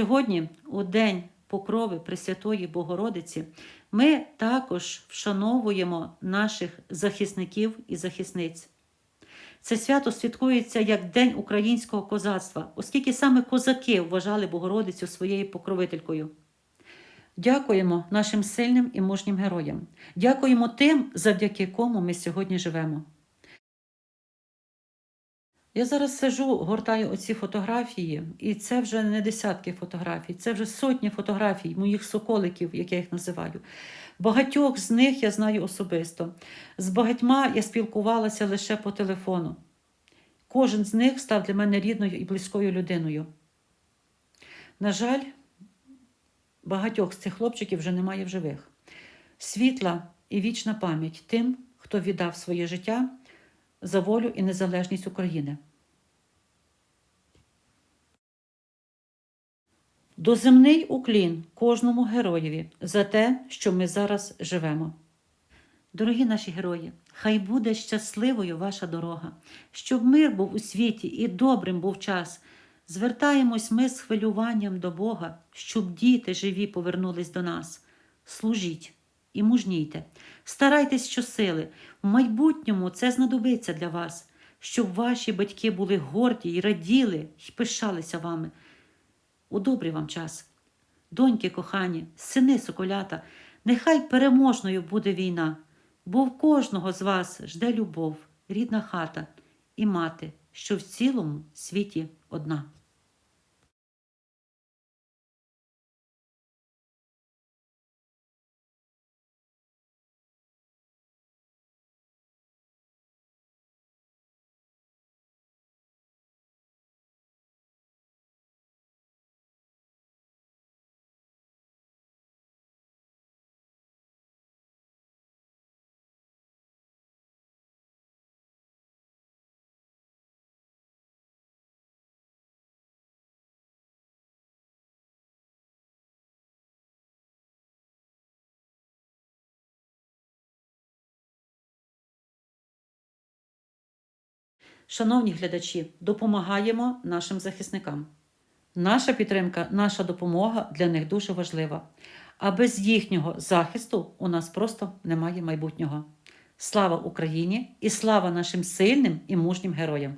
Сьогодні, у День Покрови Пресвятої Богородиці, ми також вшановуємо наших захисників і захисниць. Це свято святкується як День українського козацтва, оскільки саме козаки вважали Богородицю своєю покровителькою. Дякуємо нашим сильним і мужнім героям. Дякуємо тим, завдяки кому ми сьогодні живемо. Я зараз сижу, гортаю оці фотографії, і це вже не десятки фотографій, це вже сотні фотографій моїх соколиків, як я їх називаю. Багатьох з них я знаю особисто. З багатьма я спілкувалася лише по телефону. Кожен з них став для мене рідною і близькою людиною. На жаль, багатьох з цих хлопчиків вже немає в живих. Світла і вічна пам'ять тим, хто віддав своє життя за волю і незалежність України. Доземний уклін кожному героєві за те, що ми зараз живемо. Дорогі наші герої, хай буде щасливою ваша дорога, щоб мир був у світі і добрим був час. Звертаємось ми з хвилюванням до Бога, щоб діти живі повернулись до нас. Служіть і мужнійте, старайтесь щосили. В майбутньому це знадобиться для вас, щоб ваші батьки були горді й раділи й пишалися вами. У добрий вам час. Доньки кохані, сини соколята, нехай переможною буде війна, бо в кожного з вас жде любов, рідна хата і мати, що в цілому світі одна. Шановні глядачі, допомагаємо нашим захисникам. Наша підтримка, наша допомога для них дуже важлива. А без їхнього захисту у нас просто немає майбутнього. Слава Україні і слава нашим сильним і мужнім героям!